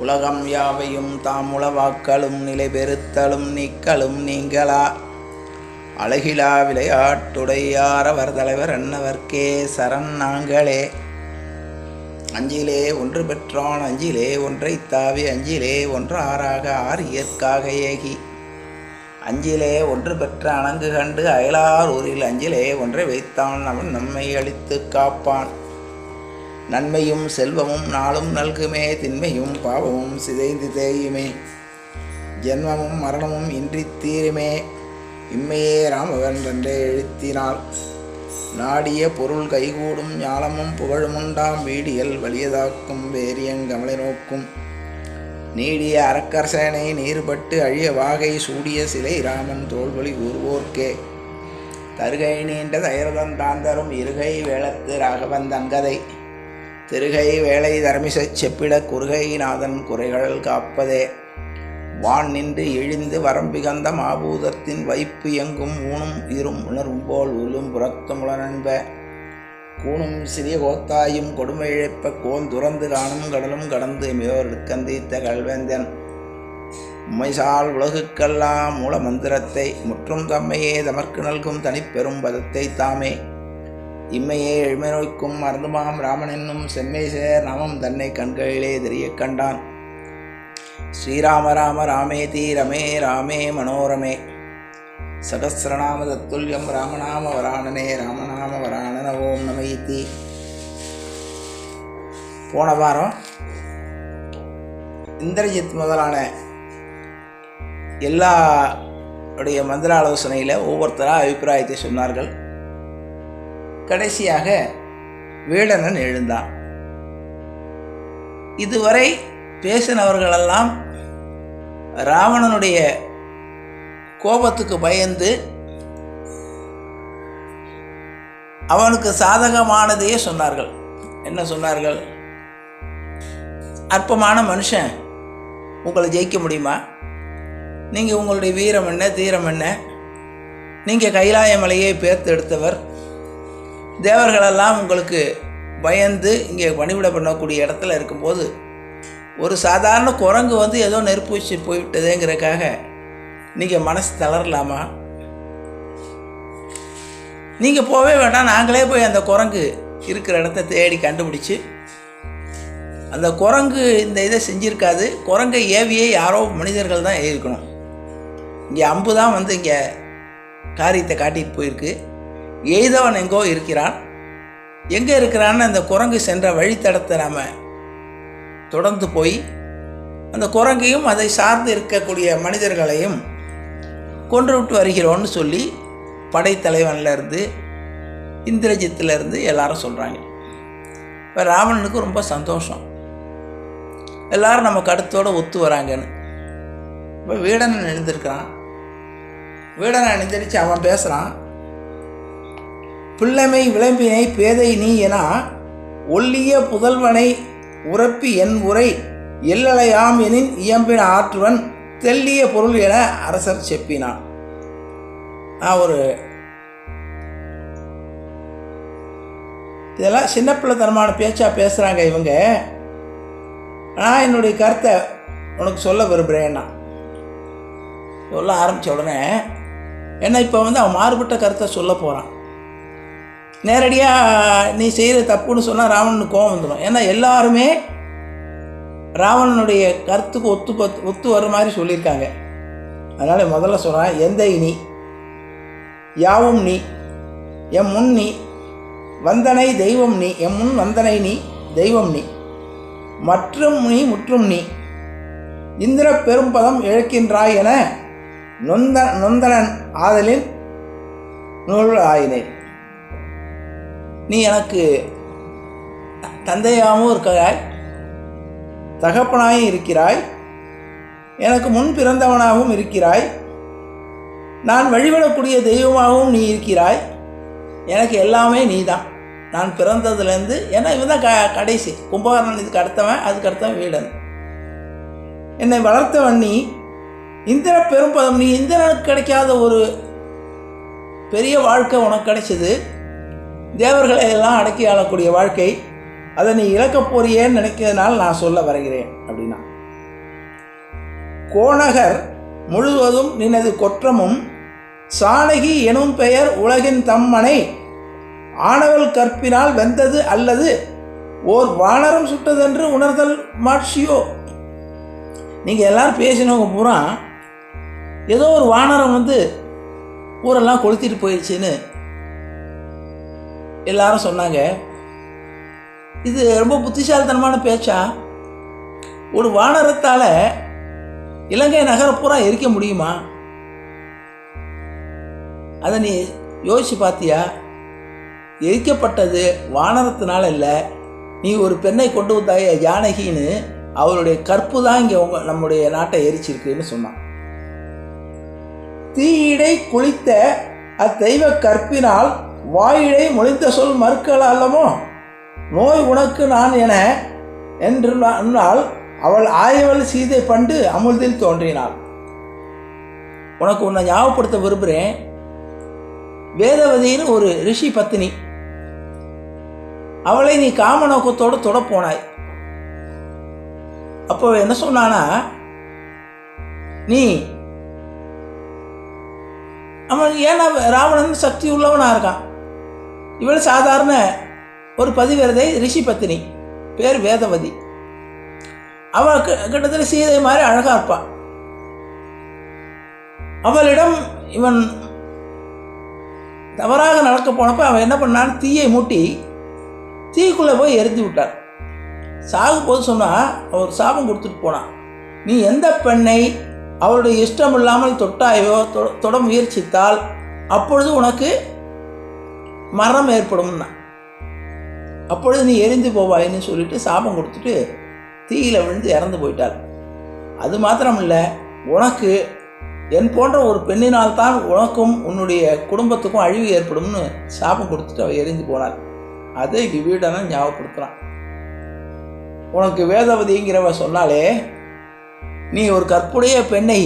உலகம் யாவையும் தாம் உளவாக்கலும் நிலை பெருத்தலும் நீக்கலும் நீங்களா? அழகிலா விளையாட்டுடையார் அவர் தலைவர் அன்னவர்க்கே சரண் நாங்களே. அஞ்சிலே ஒன்று பெற்றான் அஞ்சிலே ஒன்றை தாவி அஞ்சிலே ஒன்று ஆறாக ஆறு இயற்காக ஏகி. அஞ்சிலே ஒன்று பெற்ற அணங்கு கண்டு அயலார் ஊரில் அஞ்சிலே ஒன்றை வைத்தான் அவன் நம்மை அழித்து காப்பான். நன்மையும் செல்வமும் நாளும் நல்குமே திண்மையும் பாவமும் சிதைந்து தேயுமே. ஜென்மமும் மரணமும் இன்றி தீருமே. இம்மையே ராமவென்றே எழுத்தினாள். நாடிய பொருள் கைகூடும் ஞாலமும் புகழுமுண்டாம் வீடியல் வலியதாக்கும் வேரியங்கமலை நோக்கும். நீடிய அரக்கர்சனை நீர்பட்டு அழிய வாகை சூடிய சிலை ராமன் தோல்வழி கூறுவோர்க்கே தருகை நீண்ட தயரதன் தாந்தரும் இருகை வேளத்து ராகவன் தங்கதை. திருகை வேலை தர்மிசச் செப்பிட குறுகை நாதன் குறைகள் காப்பதே. வான் நின்று இழிந்து வரம்பிகந்த மாபூதத்தின் வைப்பு எங்கும் ஊனும் இரும் உணரும் போல் உளும் புறத்துமுளன்ப கூணும் சிறிய கோத்தாயும் கொடுமை இழைப்ப கோன் துறந்து காணும் கடலும் கடந்து மியோர் கந்தீத்த கல்வேந்தன். உமைசால் உலகுக்கெல்லாம் மூல மந்திரத்தை முற்றும் தம்மையே தமர்க்கு நல்கும் தனிப்பெரும் பதத்தை தாமே. இம்மையே எழுமை நோய்க்கும் மருந்துமாம் ராமன் என்னும் செம்மை சேர் நாமம் தன்னை கண்களிலே தெரிய கண்டான். ஸ்ரீராம ராம ராமே ரமே ராமே மனோரமே. சகசிரநாம தத்துல்யம் ராமநாம வராணனே ராமநாம வராணன ஓம் நமயித்தி போன வாரம் இந்திரஜித் முதலான எல்லா உடைய மந்திர ஆலோசனையில் ஒவ்வொருத்தராக அபிப்பிராயத்தை சொன்னார்கள். கடைசியாக வேடனன் எழுந்தான் இதுவரை பேசினவர்களெல்லாம் ராவணனுடைய கோபத்துக்கு பயந்து அவனுக்கு சாதகமானதையே சொன்னார்கள். என்ன சொன்னார்கள்? அற்பமான மனுஷன். உங்களை ஜெயிக்க முடியுமா? நீங்கள் உங்களுடைய வீரம் என்ன தீரம் என்ன? நீங்கள் கைலாய மலையை பேர்த்து எடுத்தவர் தேவர்களெல்லாம் உங்களுக்கு பயந்து இங்கே பணிவிட பண்ணக்கூடிய இடத்துல இருக்கும்போது ஒரு சாதாரண குரங்கு வந்து ஏதோ நெருப்பு வச்சு போய்விட்டதேங்கிறக்காக நீங்கள் மனசு தளரலாமா? நீங்கள் போகவே வேண்டாம் நாங்களே போய் அந்த குரங்கு இருக்கிற இடத்த தேடி கண்டுபிடிச்சி அந்த குரங்கு இந்த இதை செஞ்சுருக்காது. குரங்கை ஏவியே யாரோ மனிதர்கள் தான் ஏறிக்கணும் இங்கே அம்பு தான் வந்து இங்கே காரியத்தை காட்டிட்டு போயிருக்கு. எய்தவன் எங்கோ இருக்கிறான். எங்கே இருக்கிறான்னு அந்த குரங்கு சென்ற வழித்தடத்தை நாம் தொடர்ந்து போய் அந்த குரங்கையும் அதை சார்ந்து இருக்கக்கூடிய மனிதர்களையும் கொன்று விட்டு வருகிறோன்னு சொல்லி படைத்தலைவன்லேருந்து இந்திரஜித்துலேருந்து எல்லாரும் சொல்கிறாங்க இப்போ ராவணனுக்கு ரொம்ப சந்தோஷம். எல்லாரும் நம்ம கடுத்தோடு ஒத்து வராங்கன்னு. இப்போ வீடனன் எழுந்திருக்கிறான். வீடனை எழுந்திரிச்சு அவன் பேசுகிறான் பிள்ளைமை விளம்பினை பேதை நீ என ஒல்லிய புதல்வனை உரப்பி என் உரை எல்லலையாம் எனின் இயம்பின ஆற்றுவன் தெல்லிய பொருள் என அரசர் செப்பினான். நான் ஒரு இதெல்லாம் சின்ன பிள்ளைத்தனமான பேச்சாக பேசுகிறாங்க இவங்க. நான் என்னுடைய கருத்தை உனக்கு சொல்ல விரும்புகிறேன்னா சொல்ல ஆரம்பித்த உடனே என்ன இப்போ வந்து அவன் மாறுபட்ட கருத்தை சொல்ல போகிறான் நேரடியாக நீ செய்கிற தப்புன்னு சொன்னால் ராவணனுக்கு கோவம் வந்துடும் ஏன்னா எல்லாருமே ராவணனுடைய கருத்துக்கு ஒத்து பத்து ஒத்து வர மாதிரி சொல்லியிருக்காங்க. அதனால் முதல்ல சொல்கிறேன் எந்த இனி? யாவும் நீ? எம் முன் நீ? வந்தனை தெய்வம் நீ? எம் முன் வந்தனை நீ? தெய்வம் நீ? மற்றும் நீ முற்றும் நீ? இந்திர பெரும்பதம் இழக்கின்றாய் என நொந்த நொந்தனன் ஆதலின் நூல் ஆயினேன் நீ எனக்கு தந்தையாகவும் இருக்கிறாய் தகப்பனாயும் இருக்கிறாய் எனக்கு முன் பிறந்தவனாகவும் இருக்கிறாய் நான் வழிபடக்கூடிய தெய்வமாகவும் நீ இருக்கிறாய் எனக்கு எல்லாமே நீ தான் நான் பிறந்ததுலேருந்து ஏன்னா இவன் தான் க கடைசி கும்பகர்ணன் இதுக்கு அடுத்தவன் அதுக்கு அடுத்தவன் வீடன். என்னை வளர்த்தவன் நீ இந்திர பெரும்பதம் நீ இந்திரனுக்கு கிடைக்காத ஒரு பெரிய வாழ்க்கை உனக்கு கிடைச்சது. தேவர்களை எல்லாம் அடக்கி ஆளக்கூடிய வாழ்க்கை அதை நீ இழக்கப் போறியேன்னு நினைக்கிறதுனால நான் சொல்ல வருகிறேன் அப்படின்னா. கோணகர் முழுவதும் நினது கொற்றமும் சாணகி எனும் பெயர் உலகின் தம்மனை ஆணவல் கற்பினால் வெந்தது அல்லது ஓர் வானரம் சுட்டதென்று உணர்தல் மாட்சியோ? நீங்கள் எல்லாரும் பேசினவங்க பூரா ஏதோ ஒரு வானரம் வந்து ஊரெல்லாம் கொளுத்திட்டு போயிடுச்சுன்னு எல்லாரும் சொன்னாங்க இது ரொம்ப புத்திசாலித்தனமான பேச்சா? ஒரு வானரத்தால் இலங்கை நகரப்புறம் எரிக்க முடியுமா? அதை நீ யோசிச்சு பார்த்தியா எரிக்கப்பட்டது வானரத்தினால இல்லை. நீ ஒரு பெண்ணை கொண்டு வந்தாய ஜானகின்னு அவருடைய கற்பு தான் இங்கே உங்க நம்முடைய நாட்டை எரிச்சிருக்குன்னு சொன்னான். தீயிடை குளித்த அத்தெய்வ கற்பினால் வாயிலை மொழித்த சொல் மறுக்கல அல்லமோ? நோய் உனக்கு நான் என என்று அன்னால் அவள் ஆயவள் சீதை பண்டு அமுல்தில் தோன்றினாள். உனக்கு உன்னை ஞாபகப்படுத்த விரும்புகிறேன். வேதவதின்னு ஒரு ரிஷி பத்தினி. அவளை நீ காம நோக்கத்தோடு தொட போனாய் அப்போ என்ன சொன்னானா? நீ அவன் ஏன்னா ராவணன் சக்தி உள்ளவனாக இருக்கான். இவள் சாதாரண ஒரு பதிவிரதை ரிஷி பத்தினி பேர் வேதவதி. அவள் கிட்டத்தட்ட சீதை மாதிரி அழகாக இருப்பான் அவளிடம் இவன் தவறாக நடக்க போனப்போ அவன் என்ன பண்ணான்? தீயை மூட்டி தீக்குள்ளே போய் எரிஞ்சு விட்டார் சாகும் போது சொன்னால் அவர் சாபம் கொடுத்துட்டு போனான். நீ எந்த பெண்ணை அவளுடைய இஷ்டம் இல்லாமல் தொட்டாயோ தொ- தொட முயற்சித்தால் அப்பொழுது உனக்கு மரணம் ஏற்படும்னா. அப்பொழுது நீ எரிந்து போவாயின்னு சொல்லிட்டு சாபம் கொடுத்துட்டு தீயில விழுந்து இறந்து போயிட்டாள். அது மாத்திரம் இல்லை உனக்கு என் போன்ற ஒரு பெண்ணினால் தான் உனக்கும் உன்னுடைய குடும்பத்துக்கும் அழிவு ஏற்படும்னு சாபம் கொடுத்துட்டு அவள் எரிந்து போனாள். அதை வீடனை ஞாபகப்படுத்துகிறான் உனக்கு வேதவதிங்கிறவ சொன்னாலே நீ ஒரு கற்புடைய பெண்ணை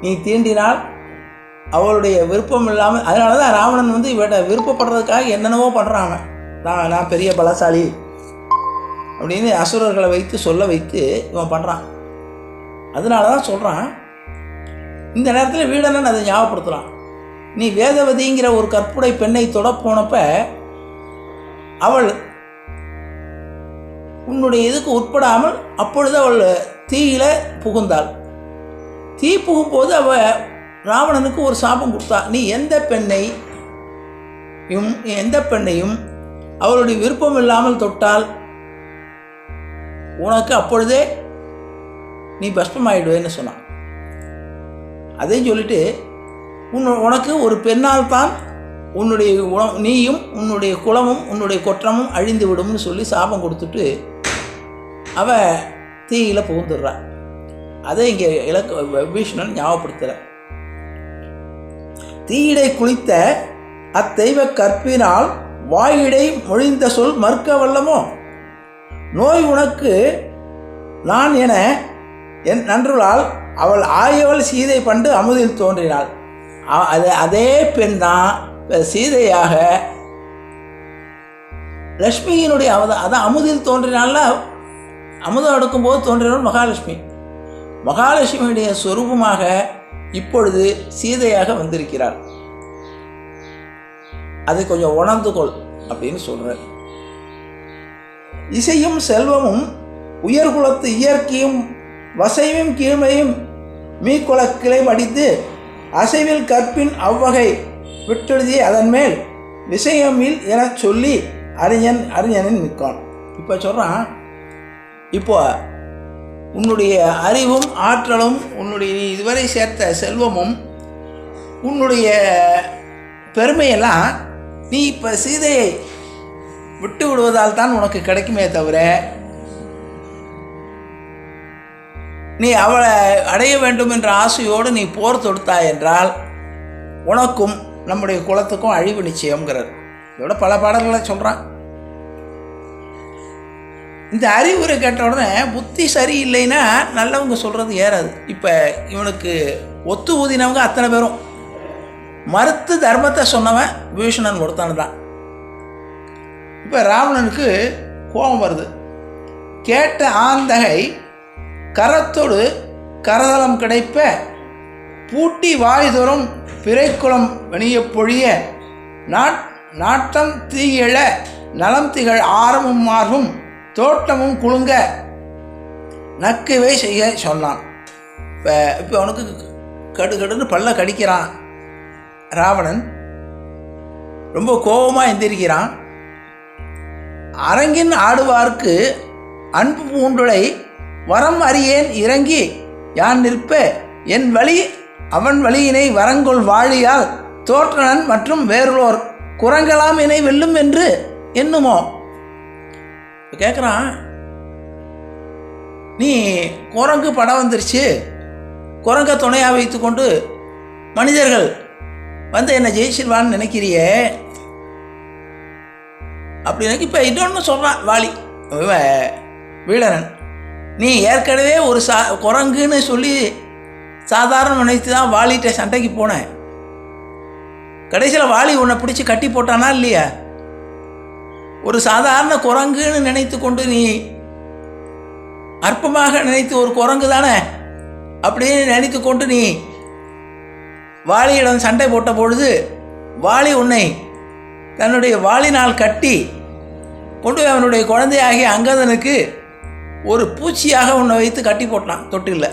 நீ தீண்டினால் அவளுடைய விருப்பம் இல்லாமல் அதனால தான் ராவணன் வந்து இவட விருப்பப்படுறதுக்காக என்னென்னவோ பண்ணுறான் அவன். நான் நான் பெரிய பலசாலி. அப்படின்னு அசுரர்களை வைத்து சொல்ல வைத்து இவன் பண்ணுறான் அதனால தான் சொல்கிறான் இந்த நேரத்தில் வீடனன் அதை ஞாபகப்படுத்துகிறான் நீ வேதவதிங்கிற ஒரு கற்புடை பெண்ணை தொட போனப்ப அவள் உன்னுடைய இதுக்கு உட்படாமல் அப்பொழுது அவள் தீயில புகுந்தாள். தீ புகும்போது அவள் ராவணனுக்கு ஒரு சாபம் கொடுத்தா நீ எந்த பெண்ணை யும் எந்த பெண்ணையும் அவளுடைய விருப்பம் இல்லாமல் தொட்டால் உனக்கு அப்பொழுதே நீ பஸ்பமாயிடுவேன்னு சொன்னான். அதையும் சொல்லிட்டு உன் உனக்கு ஒரு பெண்ணால் தான் உன்னுடைய உண- நீயும் உன்னுடைய குளமும் உன்னுடைய கொற்றமும் அழிந்து விடும்னு சொல்லி சாபம் கொடுத்துட்டு அவ தீயில புகுந்துடுறா. அதை இங்கே இலக்க விபீஷணன் ஞாபகப்படுத்துகிற தீயிடை குளித்த அத்தெய்வ கற்பினால் வாயிடை மொழிந்த சொல் மறுக்க வல்லமோ? நோய் உனக்கு நான் என என் நன்றுளால் அவள் ஆயவள் சீதை பண்டு அமுதில் தோன்றினாள். அது அதே பெண் தான் சீதையாக லக்ஷ்மியினுடைய அவத அதான் அமுதில் தோன்றினால அமுதம் எடுக்கும்போது தோன்றினவள் மகாலட்சுமி. மகாலட்சுமியுடைய சொரூபமாக இப்பொழுது சீதையாக வந்திருக்கிறார். அது கொஞ்சம் உணர்ந்து கொள் அப்படின்னு சொல்கிறார் இசையும் செல்வமும் உயர்குலத்து இயற்கையும் வசையும் கீழ்மையும் மீக்குலக்கிளை மடித்து அசைவில் கற்பின் அவ்வகை விட்டெழுதி அதன் மேல் விஷயமில் எனச் சொல்லி அறிஞன் அறிஞனின் நிற்கான். இப்போ சொல்கிறான் இப்போ உன்னுடைய அறிவும் ஆற்றலும் உன்னுடைய இதுவரை சேர்த்த செல்வமும் உன்னுடைய பெருமையெல்லாம் நீ இப்போ சீதையை விட்டு விடுவதால் தான் உனக்கு கிடைக்குமே தவிர நீ அவளை அடைய வேண்டும் என்ற ஆசையோடு நீ போர் தொடுத்தாய் என்றால் உனக்கும் நம்முடைய குலத்துக்கும் அழிவு நிச்சயம்ங்கிறார். இதோட பல பாடல்களை சொல்கிறான் இந்த அறிவுரை கேட்ட உடனே புத்தி சரியில்லைன்னா நல்லவங்க சொல்கிறது ஏறாது. இப்போ இவனுக்கு ஒத்து ஊதினவங்க அத்தனை பேரும். மறுத்து தர்மத்தை சொன்னவன் விபீஷணன் ஒருத்தன் தான். இப்போ ராவணனுக்கு கோபம் வருது. கேட்ட ஆந்தகை கரத்தோடு கரதளம் கிடைப்ப பூட்டி வாய்தோறும் பிறைக்குளம் வணியப் பொழிய நாட் நாட்டம் தீயழ நலம் திகழ் ஆரமும் மார்பும் தோட்டமும் குலுங்க. நக்குவே செய்ய சொன்னான். இப்போ இப்போ அவனுக்கு கடு கடுன்னு பல்ல கடிக்கிறான். ராவணன் ரொம்ப கோபமாக எந்திரிக்கிறான். அரங்கின் ஆடுவார்க்கு அன்பு பூண்டுளை வரம் அறியேன் இறங்கி யான் நிற்ப? என் வழி அவன் வழியினை வரங்கொள் வாழியால் தோற்றனன் மற்றும் வேறோர் குரங்கலாம் இணை வெல்லும் என்று இப்போ கேட்குறான் நீ குரங்கு படம் வந்துருச்சு. குரங்கை துணையாக வைத்துக்கொண்டு மனிதர்கள் வந்து என்னை ஜெயிச்சிருவான்னு நினைக்கிறியே? அப்படின்னு இப்போ இன்னொன்று சொல்கிறான் வாலி இவன் நீ ஏற்கனவே ஒரு சா குரங்குன்னு சொல்லி சாதாரண நினைத்து தான் வாலிகிட்ட சண்டைக்கு போனேன் கடைசியில் வாலி உன்னை பிடிச்சி கட்டி போட்டானா இல்லையா? ஒரு சாதாரண குரங்குன்னு நினைத்து கொண்டு நீ அற்பமாக நினைத்து ஒரு குரங்கு தானே? அப்படின்னு நினைத்து கொண்டு நீ வாலியிடம் சண்டை போட்ட பொழுது வாலி உன்னை தன்னுடைய வாளினால் கட்டி கொண்டு போய் அவனுடைய குழந்தையாகிய அங்கதனுக்கு ஒரு பூச்சியாக உன்னை வைத்து கட்டி போட்டான் தொட்டில்ல.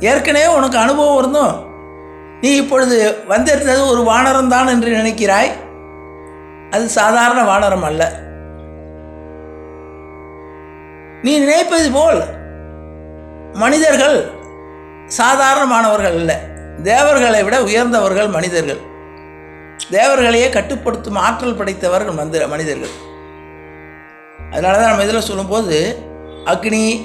ஏற்கனவே உனக்கு அனுபவம் இருந்தும் நீ இப்பொழுது வந்திருந்தது ஒரு வானரம் தான் என்று நினைக்கிறாய். அது சாதாரண வானரம் அல்ல. நீ நினைப்பது போல் மனிதர்கள் சாதாரணமானவர்கள் அல்ல. தேவர்களை விட உயர்ந்தவர்கள் மனிதர்கள். தேவர்களையே கட்டுப்படுத்தும் ஆற்றல் படைத்தவர்கள் மந்திர மனிதர்கள். அதனால தான் நம்ம இதில் சொல்லும்போது அக்னி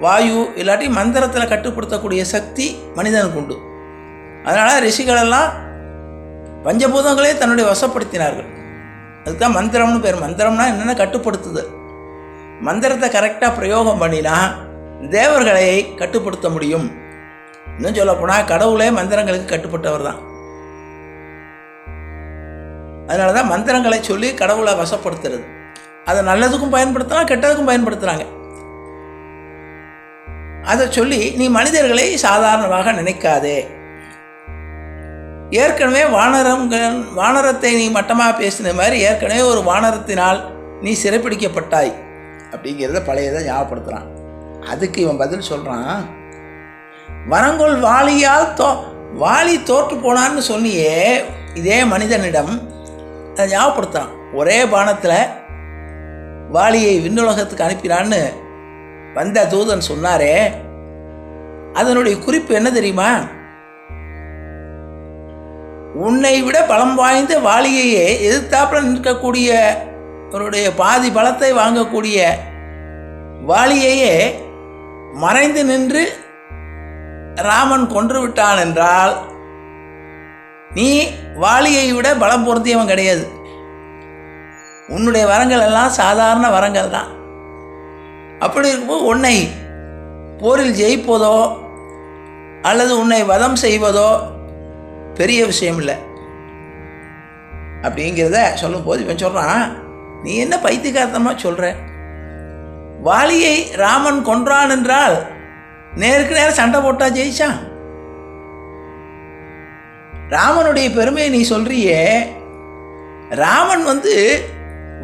வாயு இல்லாட்டி மந்திரத்தில் கட்டுப்படுத்தக்கூடிய சக்தி மனிதனுக்கு உண்டு. அதனால் ரிஷிகளெல்லாம் பஞ்சபூதங்களே தன்னுடைய வசப்படுத்தினார்கள். அதுதான் மந்திரம்னு பேர். மந்திரம்னா என்னென்ன கட்டுப்படுத்துதல் மந்திரத்தை கரெக்டாக பிரயோகம் பண்ணினா தேவர்களை கட்டுப்படுத்த முடியும். இன்னும் சொல்லப்போனால் கடவுளே மந்திரங்களுக்கு கட்டுப்பட்டவர் தான். அதனால தான் மந்திரங்களை சொல்லி கடவுளை வசப்படுத்துறது. அதை நல்லதுக்கும் பயன்படுத்தலாம் கெட்டதுக்கும் பயன்படுத்துகிறாங்க அதை சொல்லி நீ மனிதர்களை சாதாரணமாக நினைக்காதே. ஏற்கனவே வானரங்கள் வானரத்தை நீ மட்டமாக பேசின மாதிரி ஏற்கனவே ஒரு வானரத்தினால் நீ சிறைப்பிடிக்கப்பட்டாய் அப்படிங்கிறத பழையதை ஞாபகப்படுத்துகிறான் அதுக்கு இவன் பதில் சொல்கிறான் வரங்கொள் வாலியால் தோ வாலி தோற்று போனான்னு சொன்னியே இதே மனிதனிடம். அதை ஞாபகப்படுத்துகிறான் ஒரே பானத்தில் வாலியை விண்ணுலகத்துக்கு அனுப்பினான்னு வந்த தூதன் சொன்னாரே அதனுடைய குறிப்பு என்ன தெரியுமா? உன்னை விட பலம் வாய்ந்த வாலியையே எதிர்த்தாப்பில் நிற்கக்கூடிய அவருடைய பாதி பலத்தை வாங்கக்கூடிய வாளியையே மறைந்து நின்று ராமன் கொன்று விட்டான் என்றால் நீ வாளியை விட பலம் பொருந்தியவன் கிடையாது. உன்னுடைய வரங்கள் எல்லாம் சாதாரண வரங்கள் தான். அப்படி இருக்கும்போது உன்னை போரில் ஜெயிப்பதோ அல்லது உன்னை வதம் செய்வதோ பெரிய விஷயம் இல்லை. அப்படிங்கிறத சொல்லும்போது இவன் சொல்கிறான் நீ என்ன பைத்தியகார்த்தமாக சொல்கிற வாலியை ராமன் கொன்றான் என்றால் நேருக்கு நேரம் சண்டை போட்டா ஜெயிச்சான் ராமனுடைய பெருமையை நீ சொல்றியே ராமன் வந்து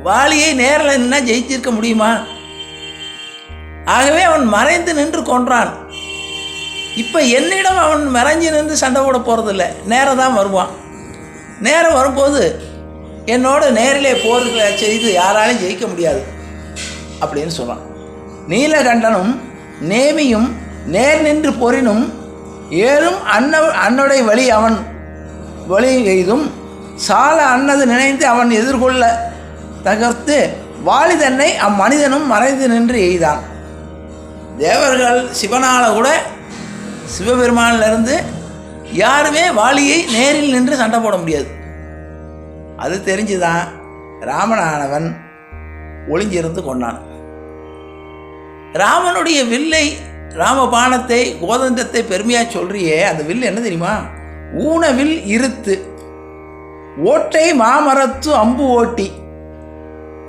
வாலியை நேரில் நின்னா ஜெயிச்சிருக்க முடியுமா? ஆகவே அவன் மறைந்து நின்று கொன்றான். இப்போ என்னிடம் அவன் மறைஞ்சு நின்று சண்டை போட போகிறதில்ல நேராக தான் வருவான். நேரம் வரும்போது என்னோட நேரிலே போர்களை செய்து யாராலும் ஜெயிக்க முடியாது அப்படின்னு சொல்கிறான் நீலகண்டனும் நேமியும் நேர் நின்று பொறினும் ஏறும் அன்ன அன்னுடைய வழி அவன் வழி எய்தும். சால அன்னது நினைந்து அவன் எதிர்கொள்ள தகர்த்து வாலிதன்னை அம்மனிதனும் மறைந்து நின்று எய்தான். தேவர்கள் சிவனால கூட சிவபெருமானிலிருந்து யாருமே வாலியை நேரில் நின்று சண்டை போட முடியாது. அது தெரிஞ்சுதான் ராமனானவன் ஒளிஞ்சிருந்து கொண்டான். ராமனுடைய வில்லை ராமபானத்தை கோதண்டத்தை பெருமையாக சொல்றியே அந்த வில் என்ன தெரியுமா? ஊனவில் இருத்து ஓட்டை மாமரத்து அம்பு ஓட்டி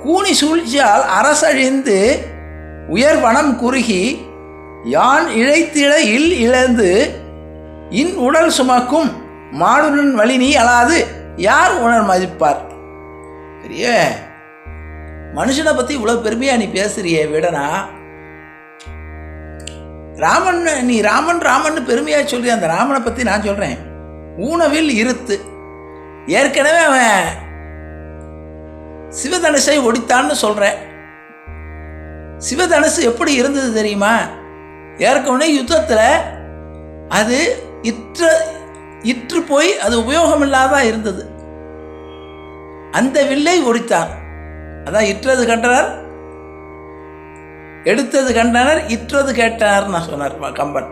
கூனி சூழ்ச்சியால் அரசழிந்து உயர்வனம் குறுகி யான் இழைத்திட இல் இழந்து இன் உடல் சுமக்கும் மாடுடன் வழி நீ அழாது யார் உணர் மதிப்பார்? பெரிய மனுஷனை பற்றி இவ்வளோ பெருமையாக நீ பேசுறிய விடனா? ராமன் நீ ராமன் ராமன் பெருமையாக சொல்லி அந்த ராமனை பற்றி நான் சொல்கிறேன் ஊனவில் இருத்து. ஏற்கனவே அவன் சிவதனுசை ஒடித்தான்னு சொல்கிறேன் சிவதனுசு எப்படி இருந்தது தெரியுமா? ஏற்கனவே யுத்தத்தில் அது இற்ற இற்று போய் அது உபயோகம் இல்லாதான் இருந்தது. அந்த வில்லை ஒடித்தான். அதான் இற்றது கண்டனர் எடுத்தது கண்டனர் இற்றது கேட்டனர் நான் சொன்னார் கம்பன்.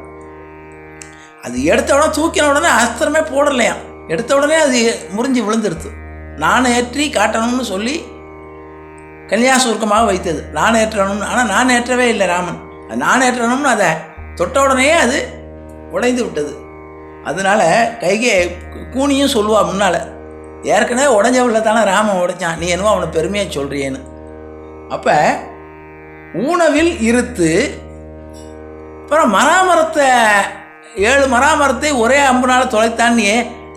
அது எடுத்த உடனே தூக்கின உடனே அஸ்திரமே போடலையாம். எடுத்த உடனே அது முறிஞ்சு விழுந்துருது நான் ஏற்றி காட்டணும்னு சொல்லி கன்னியாசுருக்கமாக வைத்தது. நான் ஏற்றணும்னு ஆனால் நான் ஏற்றவே இல்லை ராமன். அது நான் ஏற்றணும்னு அதை தொட்ட உடனே அது உடைந்து விட்டது. அதனால கைகே கூனியும் சொல்லுவா முன்னால் ஏற்கனவே உடஞ்ச தானே ராமன் உடைச்சான் நீ என்னவோ அவனை பெருமையாக சொல்கிறியேன்னு அப்போ ஊனவில் இருத்து அப்புறம் மராமரத்தை ஏழு மராமரத்தை ஒரே அம்புனால் தொலைத்தான்னே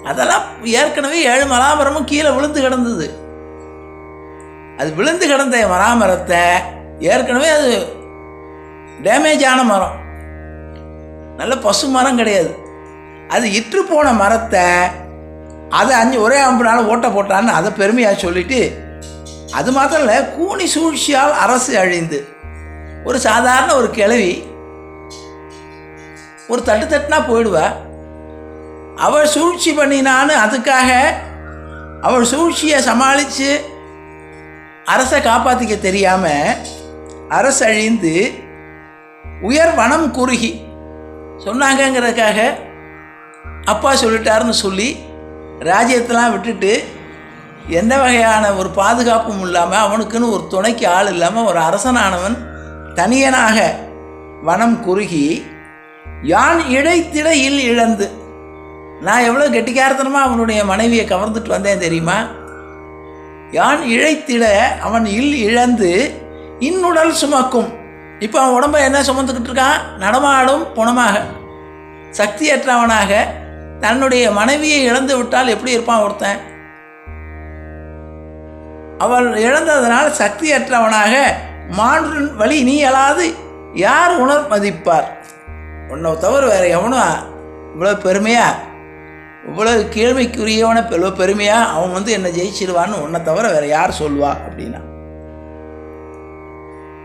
அதெல்லாம் ஏற்கனவே ஏழு மராமரமும் கீழே விழுந்து கிடந்தது. அது விழுந்து கிடந்த மராமரத்தை ஏற்கனவே அது டேமேஜ் ஆன மரம். நல்ல பசு மரம் கிடையாது. அது இற்று போன மரத்தை அதை அஞ்சு ஒரே அம்புனால ஓட்ட போட்டான்னு அதை பெருமையாக சொல்லிட்டு அது மாத்திரம் இல்லை கூனி சூழ்ச்சியால் அரசு அழிந்து. ஒரு சாதாரண ஒரு கிழவி ஒரு தட்டு தட்டுனா போயிடுவா. அவள் சூழ்ச்சி பண்ணினான்னு அதுக்காக அவள் சூழ்ச்சியை சமாளித்து அரசை காப்பாற்றிக்க தெரியாமல் அரசு அழிந்து உயர் வனம் குறுகி. சொன்னாங்கங்கிறதுக்காக அப்பா சொல்லிட்டாருன்னு சொல்லி ராஜ்யத்தெலாம் விட்டுட்டு எந்த வகையான ஒரு பாதுகாப்பும் இல்லாமல் அவனுக்குன்னு ஒரு துணைக்கு ஆள் இல்லாமல் ஒரு அரசனானவன் தனியனாக வனம் குறுகி யான் இழைத்திட இல் இழந்து. நான் எவ்வளோ கெட்டிக்காரத்தனமாக அவனுடைய மனைவியை கவர்ந்துட்டு வந்தேன் தெரியுமா? யான் இழைத்திட அவன் இல் இழந்து இன்னுடல் சுமக்கும். இப்போ அவன் உடம்ப என்ன சுமந்துக்கிட்டு இருக்கான்? நடமாடும் புணமாக. சக்தியற்றவனாக தன்னுடைய மனைவியை இழந்து விட்டால் எப்படி இருப்பான் ஒருத்தன்? அவள் இழந்ததனால் சக்தியற்றவனாக மான்றின் வழி நீ அல்லாது யார் உணர் மதிப்பார்? உன்னை தவிர வேற எவனும் இவ்வளோ பெருமையா? இவ்வளோ கேள்விக்குரியவனை இவ்வளோ பெருமையா? அவன் வந்து என்னை ஜெயிச்சிடுவான்னு உன்னை தவிர வேற யார் சொல்வா அப்படின்னா.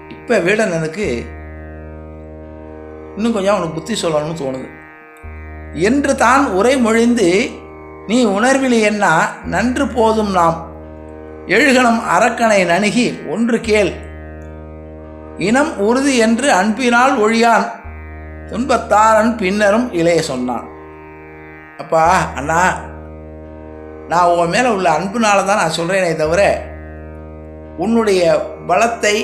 இப்போ வேடனனுக்கு இன்னும் கொஞ்சம் அவனுக்கு புத்தி சொல்லணும்னு தோணுது. என்று தான் உரை மொழிந்து நீ உணர்வில் என்ன நன்று போதும் நாம். எழுகணம் அரக்கனை நணுகி ஒன்று கேள். இனம் உறுதி என்று அன்பினால் ஒழியான். துன்பத்தாரன் பின்னரும் இளைய சொன்னான். அப்பா அண்ணா நான் உன் மேலே உள்ள அன்புனால தான் நான் சொல்கிறேனே தவிர உன்னுடைய பலத்தை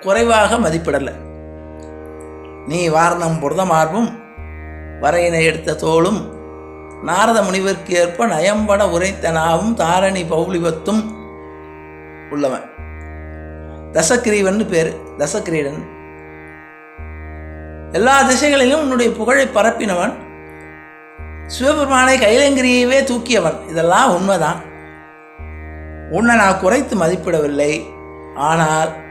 குறைவாக மதிப்பிடலை. நீ வாரணம் புரதமார்பும் வரையினை எடுத்த தோளும் நாரத முனிவருக்கு ஏற்ப நயம்பட உரைத்தனாவும் தாரணி பௌலிபத்தும் உள்ளவன். தசக்கிரீவன் பேர் தசக்கிரீடன். எல்லா திசைகளிலும் உன்னுடைய புகழை பரப்பினவன் சிவபெருமானை கைலங்கிரியவே தூக்கியவன். இதெல்லாம் உண்மைதான். உன்னை நான் குறைத்து மதிப்பிடவில்லை. ஆனால்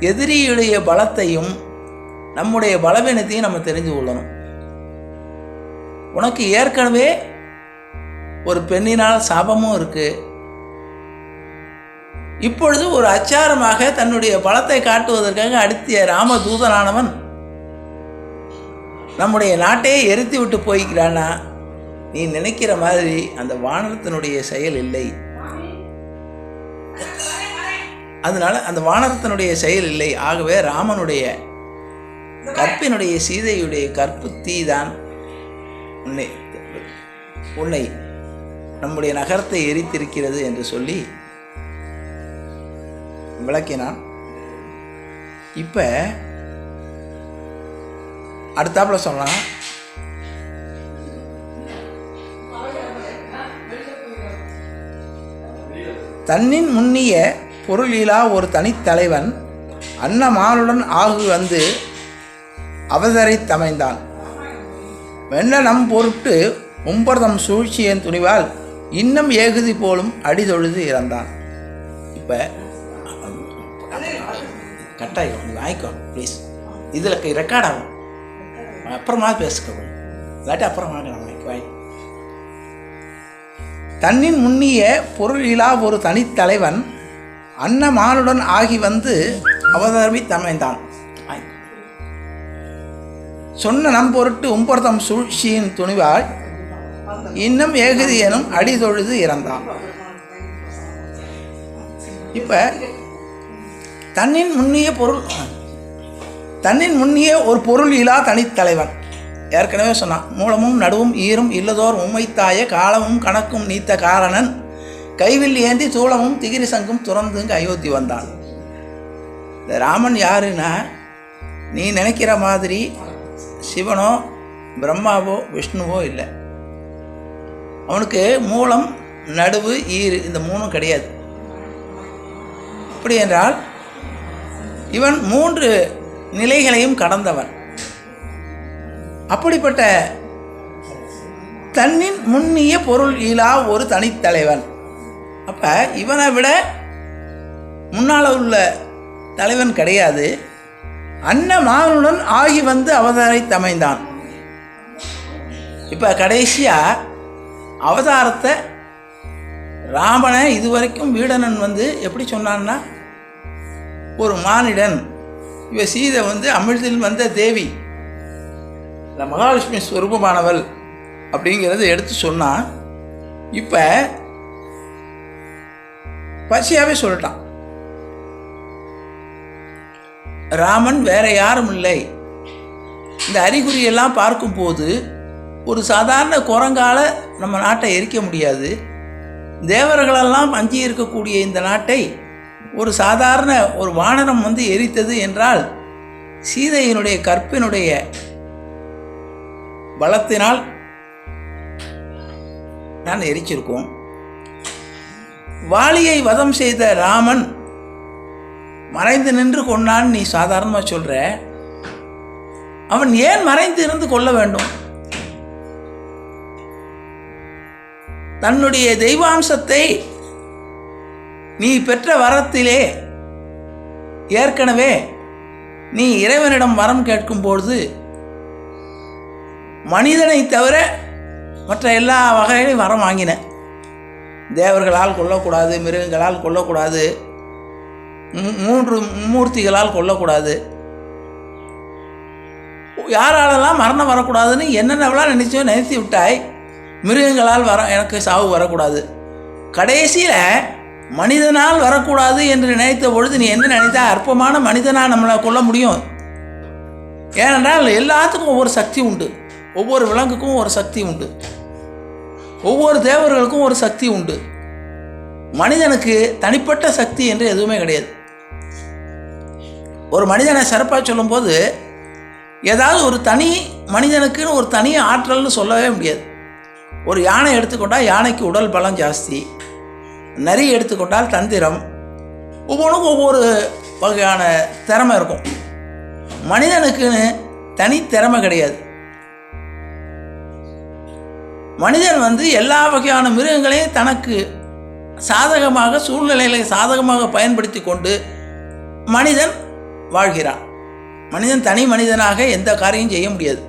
எதிரியுடைய பலத்தையும் நம்முடைய பலவீனத்தையும் நம்ம தெரிஞ்சு கொள்ளணும். உனக்கு ஏற்கனவே ஒரு பெண்ணினால் சாபமும் இருக்கு. இப்பொழுது ஒரு அச்சாரமாக தன்னுடைய பலத்தை காட்டுவதற்காக அடுத்திய ராமதூதனானவன் நம்முடைய நாட்டையே எரித்து விட்டு போய்க்கிறானா? நீ நினைக்கிற மாதிரி அந்த வானரத்தினுடைய செயல் இல்லை. அதனால அந்த வானரத்தனுடைய செயல் இல்லை. ஆகவே ராமனுடைய கற்பினுடைய சீதையுடைய கற்பு தீதான் உன்னை உன்னை நம்முடைய நகரத்தை எரித்திருக்கிறது என்று சொல்லி விளக்கினான். இப்போ அடுத்தாப்புல சொல்லலாம். தன்னின் முன்னிய பொருளீலா ஒரு தனித்தலைவன் அன்னமானுடன் ஆகு வந்து அவதரித்தமைந்தான் வெண்ணனம் பொருட்டு உம்பர்தம் சூழ்ச்சியின் துணிவால் இன்னும் ஏகுதி போலும் அடிதொழுது இறந்தான். இப்போ கட்டாயம் நீ வாங்கிக்கோ ப்ளீஸ் இதில் ரெக்கார்ட் ஆகும். அப்புறமா பேசுக்க இல்லாட்டி அப்புறமா வாய். தன்னின் முன்னிய பொருள் இலா ஒரு தனித்தலைவன் அன்னமானுடன் ஆகி வந்து அவதரவி தமைந்தான். சொன்ன நம்பொருட்டு உம்பொருத்தம் சூழ்ச்சியின் துணிவால் இன்னும் ஏகுதி எனும் அடிதொழுது இறந்தான். இப்போ தன்னின் முன்னிய பொருள் தன்னின் முன்னிய ஒரு பொருள் இலா தனித்தலைவன். ஏற்கனவே சொன்னான் மூலமும் நடுவும் ஈரும் இல்லதோர் உம்மைத்தாய காலமும் கணக்கும் நீத்த காரணன். கைவில் ஏந்தி சூளமும் திகிரி சங்கும் துறந்து அயோத்தி வந்தான். இந்த ராமன் யாருன்னா நீ நினைக்கிற மாதிரி சிவனோ பிரம்மாவோ விஷ்ணுவோ இல்லை. அவனுக்கு மூலம் நடுவு ஈறு இந்த மூணும் கிடையாது. அப்படி என்றால் இவன் மூன்று நிலைகளையும் கடந்தவன். அப்படிப்பட்ட தன்னின் முன்னிய பொருள் ஈழா ஒரு தனித்தலைவன். அப்போ இவனை விட முன்னால் உள்ள தலைவன் கிடையாது. அன்னமானுடன் ஆகி வந்து அவதாரித்தமைந்தான் இப்போ கடைசியாக அவதாரத்தை ராமனை இதுவரைக்கும் வீடனன் வந்து எப்படி சொன்னான்னா ஒரு மானிடன் இவ சீதை வந்து அமிழ்தில் வந்த தேவி இந்த மகாலட்சுமி ஸ்வரூபமானவள் அப்படிங்கிறத எடுத்து சொன்னான் இப்போ பசியாகவே சொல்லிட்டான். ராமன் வேற யாரும் இல்லை. இந்த அறிகுறியெல்லாம் பார்க்கும்போது ஒரு சாதாரண குரங்கால நம்ம நாட்டை எரிக்க முடியாது. தேவர்களெல்லாம் அஞ்சி இருக்கக்கூடிய இந்த நாட்டை ஒரு சாதாரண ஒரு வானரம் வந்து எரித்தது என்றால் சீதையினுடைய கற்பினுடைய பலத்தினால் நான் எரிச்சிருக்கோம். வாலியை வதம் செய்த ராமன் மறைந்து நின்று கொண்டான் நீ சாதாரணமாக சொல்கிற அவன் ஏன் மறைந்து இருந்து கொள்ள வேண்டும்? தன்னுடைய தெய்வாம்சத்தை நீ பெற்ற வரத்திலே ஏற்கனவே நீ இறைவனிடம் வரம் கேட்கும் பொழுது மனிதனை தவிர மற்ற எல்லா வகையிலையும் வரம் வாங்கின. தேவர்களால் கொல்லக்கூடாது மிருகங்களால் கொல்லக்கூடாது மூன்று மூர்த்திகளால் கொல்லக்கூடாது. யாராலெல்லாம் மரணம் வரக்கூடாதுன்னு என்னென்னவெல்லாம் நினைச்சோ நினைத்து விட்டாய் மிருகங்களால் வர எனக்கு சாவு வரக்கூடாது. கடைசியில் மனிதனால் வரக்கூடாது என்று நினைத்த பொழுது நீ என்ன நினைத்தா அற்பமான மனிதனால் நம்மளை கொல்ல முடியும். ஏனென்றால் எல்லாத்துக்கும் ஒவ்வொரு சக்தி உண்டு. ஒவ்வொரு விலங்குக்கும் ஒரு சக்தி உண்டு. ஒவ்வொரு தேவர்களுக்கும் ஒரு சக்தி உண்டு. மனிதனுக்கு தனிப்பட்ட சக்தி என்று எதுவுமே கிடையாது. ஒரு மனிதனை சிறப்பாக சொல்லும்போது ஏதாவது ஒரு தனி மனிதனுக்குன்னு ஒரு தனி ஆற்றல்னு சொல்லவே முடியாது. ஒரு யானை எடுத்துக்கொண்டால் யானைக்கு உடல் பலம் ஜாஸ்தி நரி எடுத்துக்கொண்டால் தந்திரம் ஒவ்வொன்றுக்கும் ஒவ்வொரு வகையான திறமை இருக்கும். மனிதனுக்குன்னு தனி திறமை கிடையாது. மனிதன் வந்து எல்லா வகையான மிருகங்களையும் தனக்கு சாதகமாக சூழ்நிலைகளை சாதகமாக பயன்படுத்தி கொண்டு மனிதன் வாழ்கிறான். மனிதன் தனி மனிதனாக எந்த காரியம் செய்ய முடியாது.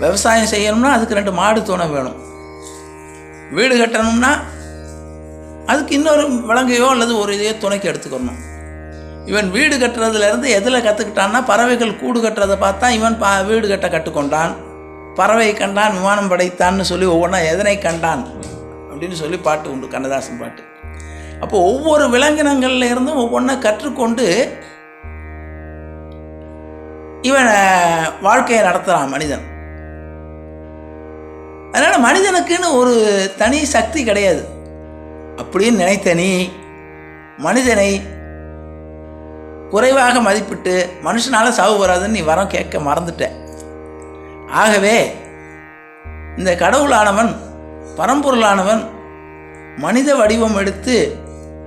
விவசாயம் செய்யணும்னா அதுக்கு ரெண்டு மாடு துணை வேணும். வீடு கட்டணும்னா அதுக்கு இன்னொரு விலங்கையோ அல்லது ஒரு இதையோ துணைக்கு எடுத்துக்கணும். இவன் வீடு கட்டுறதுலேருந்து எதில் கற்றுக்கிட்டான்னா பறவைகள் கூடு கட்டுறதை பார்த்தா இவன் பா வீடு கட்ட கற்றுக்கொண்டான். பறவை கண்டான் விமானம் படைத்தான்னு சொல்லி ஒவ்வொன்றா எதனை கண்டான்? அப்படின்னு சொல்லி பாட்டு உண்டு கண்ணதாசன் பாட்டு. அப்போ ஒவ்வொரு விலங்கினங்கள்ல இருந்தும் ஒவ்வொன்றா கற்றுக்கொண்டு இவன் வாழ்க்கையை நடத்துகிறான் மனிதன். அதனால் மனிதனுக்குன்னு ஒரு தனி சக்தி கிடையாது. அப்படின்னு நினைத்த நீ மனிதனை குறைவாக மதிப்பிட்டு மனுஷனால் சாவு வராதுன்னு நீ வரம் கேட்க மறந்துட்ட. ஆகவே இந்த கடவுளானவன் பரம்பொருளானவன் மனித வடிவம் எடுத்து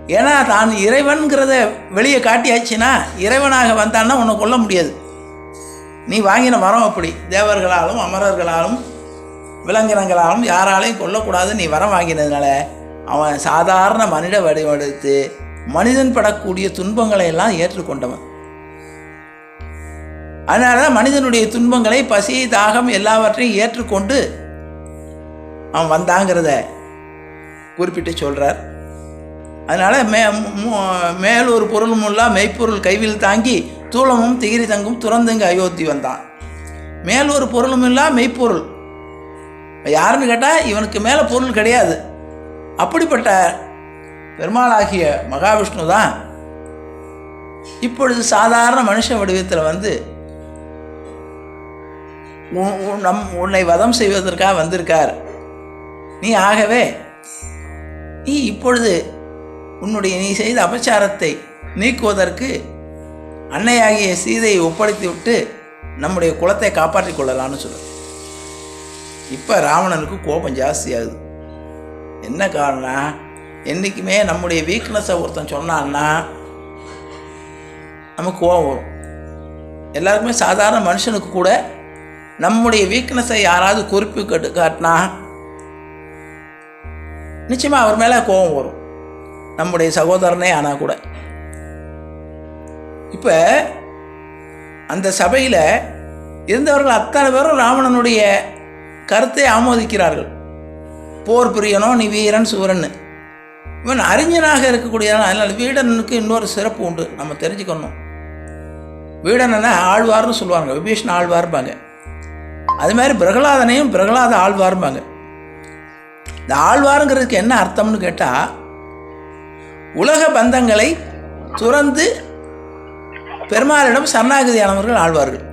ஏன்னா தான் இறைவன்கிறத வெளியே காட்டியாச்சுன்னா இறைவனாக வந்தான்னா உன்னை கொல்ல முடியாது. நீ வாங்கின வரம் அப்படி. தேவர்களாலும் அமரர்களாலும் விலங்கினங்களாலும் யாராலையும் கொல்லக்கூடாது. நீ வரம் வாங்கினதுனால அவன் சாதாரண மனித வடிவம் எடுத்து மனிதன் படக்கூடிய துன்பங்களை எல்லாம் ஏற்றுக்கொண்டவன். அதனால தான் மனிதனுடைய துன்பங்களை பசி தாகம் எல்லாவற்றையும் ஏற்றுக்கொண்டு அவன் வந்தாங்கிறத குறிப்பிட்டு சொல்கிறார் அதனால் மே மேல் ஒரு பொருளும் இல்லா மெய்ப்பொருள் கைவில் தாங்கி தூளமும் திகிரி தங்கும் துறந்துங்க அயோத்தி வந்தான். மேல் ஒரு பொருளும் இல்லா மெய்ப்பொருள். யாருன்னு கேட்டால் இவனுக்கு மேலே பொருள் கிடையாது. அப்படிப்பட்ட பெருமாளாகிய மகாவிஷ்ணு தான் இப்பொழுது சாதாரண மனுஷ வடிவத்தில் வந்து நம் உன்னை வதம் செய்வதற்காக வந்திருக்கார். நீ ஆகவே நீ இப்பொழுது உன்னுடைய நீ செய்த அபச்சாரத்தை நீக்குவதற்கு அன்னையாகிய சீதையை ஒப்படைத்து விட்டு நம்முடைய குலத்தை காப்பாற்றிக் கொள்ளலாம்னு சொல்ல. இப்போ ராவணனுக்கு கோபம் ஜாஸ்தியாகுது என்ன காரணம் என்றைக்குமே நம்முடைய வீக்னஸை ஒருத்தன் சொன்னான்னா நமக்கு கோபம் வரும். எல்லாருக்குமே சாதாரண மனுஷனுக்கு கூட நம்முடைய வீக்னஸை யாராவது குறிப்பு கட்டு காட்டினா நிச்சயமாக அவர் மேலே கோபம் வரும். நம்முடைய சகோதரனே ஆனால் கூட. இப்போ அந்த சபையில் இருந்தவர்கள் அத்தனை பேரும் ராவணனுடைய கருத்தை ஆமோதிக்கிறார்கள். போர் பிரியனோ நீ வீரன் சூரன் இவன் அறிஞனாக இருக்கக்கூடியதான் அதனால் வீடனுக்கு இன்னொரு சிறப்பு உண்டு. நம்ம தெரிஞ்சுக்கணும். வீடனா ஆழ்வார்னு சொல்லுவாங்க விபீஷன் ஆழ்வார்பாங்க. அது மாதிரி பிரகலாதனையும் பிரகலாத ஆழ்வார்பாங்க இந்த ஆழ்வாருங்கிறதுக்கு என்ன அர்த்தம்னு கேட்டால் உலக பந்தங்களை துறந்து பெருமாளிடம் சரணாகதியானவர்கள் ஆழ்வார்கள்.